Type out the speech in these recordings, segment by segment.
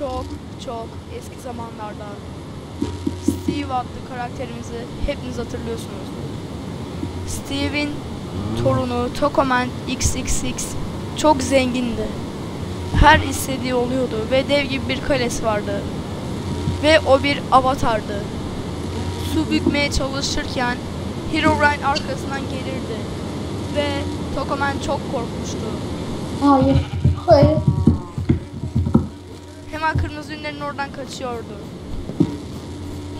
çok çok eski zamanlarda Steve adlı karakterimizi hepiniz hatırlıyorsunuz. Steve'in torunu Tokoman XXX çok zengindi. Her istediği oluyordu ve dev gibi bir kalesi vardı. Ve o bir avatardı. Su bükmeye çalışırken Herobrine arkasından gelirdi. Ve Tokoman çok korkmuştu. Hayır. Hayır. Kırmızı ünlerin oradan kaçıyordu.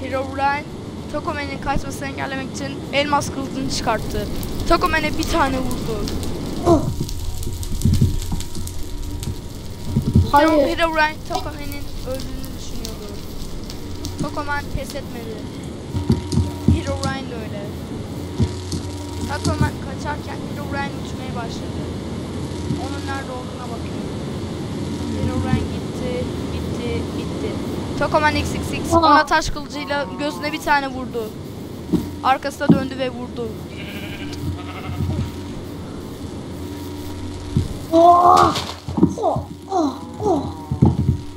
Herobrine Tokoman'in kaçmasını engellemek için elmas kılıcını çıkarttı. Tokoman'e bir tane vurdu. Oh. Hayır. Herobrine Tokoman'in öldüğünü düşünüyordu. Tokoman pes etmedi. Herobrine de öyle. Tokoman kaçarken Herobrine uçmaya başladı. Onun nerede olduğuna bakıyor. Herobrine. Tokoman XXX Aa. ona taş kılıcıyla gözüne bir tane vurdu. Arkasına döndü ve vurdu. Oh. Oh. Oh. Oh.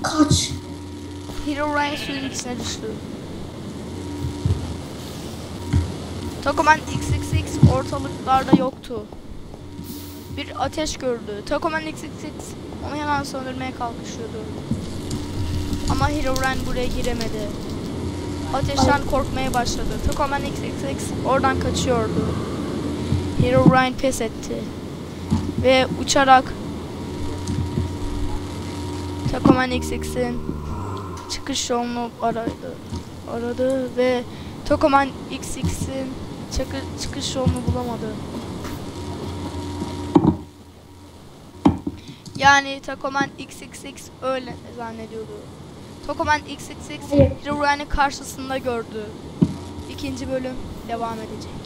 Kaç. Herobrine suyun içine düştü. Tokoman XXX ortalıklarda yoktu. Bir ateş gördü. Tokoman XXX onu hemen söndürmeye kalkışıyordu. Ama Herobrine buraya giremedi. Ateşten korkmaya başladı. Tokoman XXX oradan kaçıyordu. Herobrine pes etti. Ve uçarak Tokoman XXX'in çıkış yolunu aradı. Aradı ve Tokoman XX'in çıkı- çıkış yolunu bulamadı. Yani Tokoman XXX öyle zannediyordu. Tokoman XXX. Herobrine'in karşısında gördü. İkinci bölüm devam edecek.